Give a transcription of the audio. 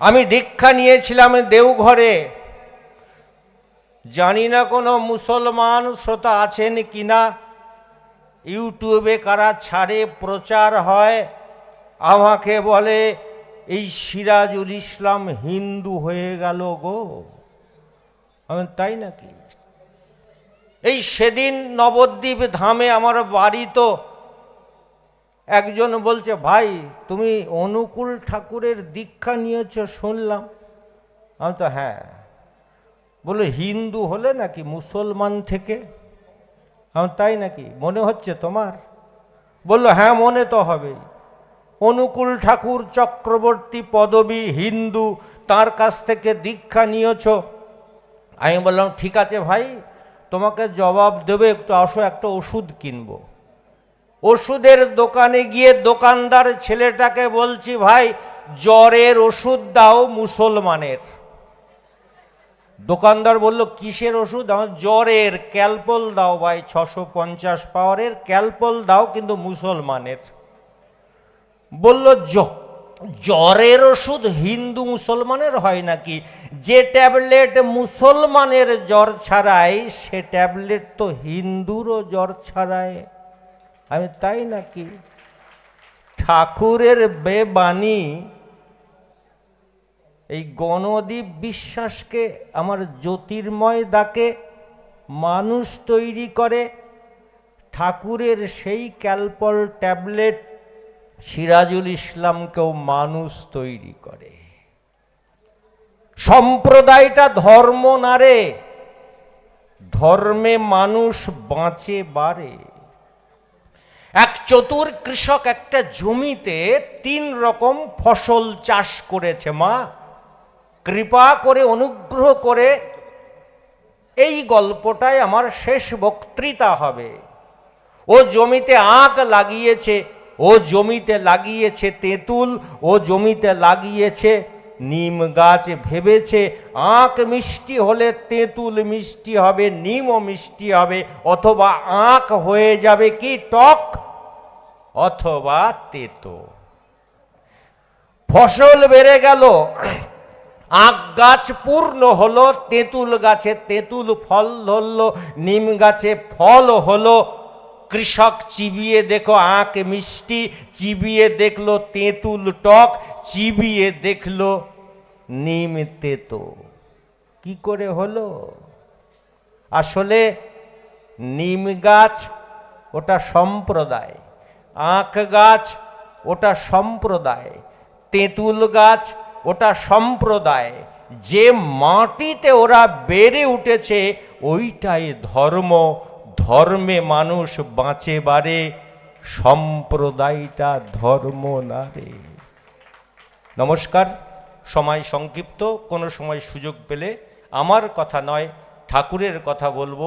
আমি দীক্ষা নিয়েছিলাম দেওঘরে। জানি না কোনো মুসলমান শ্রোতা আছেন কি না ইউটিউবে কারা ছাড়ে প্রচার হয়, আমাকে বলে, এই সিরাজুল ইসলাম হিন্দু হয়ে গেল গো। আমি, তাই নাকি? এই সেদিন নবদ্বীপ ধামে আমার বাড়ি তো একজন বলছে, ভাই, তুমি অনুকূল ঠাকুরের দীক্ষা নিয়েছ, শুনলাম। আমি তো হ্যাঁ। বলে হিন্দু হলে নাকি মুসলমান থেকে? আমি, তাই নাকি? মনে হচ্ছে তোমার? বলল হ্যাঁ মনে তো হবেই। অনুকূল ঠাকুর চক্রবর্তী পদবী হিন্দু, তার কাছ থেকে দীক্ষা নিয়েছ। আমি বললাম, ঠিক আছে ভাই, তোমাকে জবাব দেবে, একটু আসো, একটা ওষুধ কিনবো। ওষুধের দোকানে গিয়ে দোকানদার ছেলেটাকে বলছি, ভাই, জ্বরের ওষুধ দাও মুসলমানের। দোকানদার বলল, কিসের ওষুধ? আমার জ্বরের ক্যালপল দাও ভাই, ছশো পঞ্চাশ পাওয়ারের ক্যালপল দাও কিন্তু মুসলমানের। বলল জ্বরের ওষুধ হিন্দু মুসলমানের হয় নাকি? যে ট্যাবলেট মুসলমানের জ্বর ছাড়ায়, সে ট্যাবলেট তো হিন্দুরও জ্বর ছাড়ায়। আমি তাই নাকি ঠাকুরের বেবাণী এই গণদীপ বিশ্বাসকে আমার জ্যোতির্ময় ডাকে মানুষ তৈরি করে ঠাকুরের সেই ক্যালপল ট্যাবলেট সিরাজুল ইসলামকেও মানুষ তৈরি করে। সম্প্রদায়টা ধর্ম না রে ধর্মে মানুষ বাঁচে বাড়ে এক চতুর কৃষক একটা জমিতে তিন রকম ফসল চাষ করেছে, মা। কৃপা করে, অনুগ্রহ করে এই গল্পটাই আমার শেষ বক্তৃতা হবে। ও জমিতে আখ লাগিয়েছে, ও জমিতে লাগিয়েছে তেঁতুল, ও জমিতে লাগিয়েছে নিম গাছ ভেবেছে আখ মিষ্টি হলে তেঁতুল মিষ্টি হবে নিমও মিষ্টি হবে, অথবা আখ হয়ে যাবে কি টক, অথবা তেতো। ফসল বেড়ে গেল আখ গাছ পূর্ণ হলো, তেঁতুল গাছে তেঁতুল ফল ধরলো, নিম গাছে ফল হলো কৃষক চিবিয়ে দেখো আখ মিষ্টি, চিবিয়ে দেখল তেঁতুল টক, চিবিয়ে দেখল নিম তেতো। কি করে হলো? আসলে নিম গাছ ওটা সম্প্রদায় আখ গাছ ওটা সম্প্রদায়, তেঁতুল গাছ ওটা সম্প্রদায়। যে মাটিতে ওরা বেড়ে উঠেছে, ওইটাই ধর্ম ধর্মে মানুষ বাঁচে বারে, সম্প্রদায়টা ধর্ম না রে নমস্কার, সময় সংক্ষিপ্ত, কোনো সময় সুযোগ পেলে আমার কথা নয়, ঠাকুরের কথা বলব।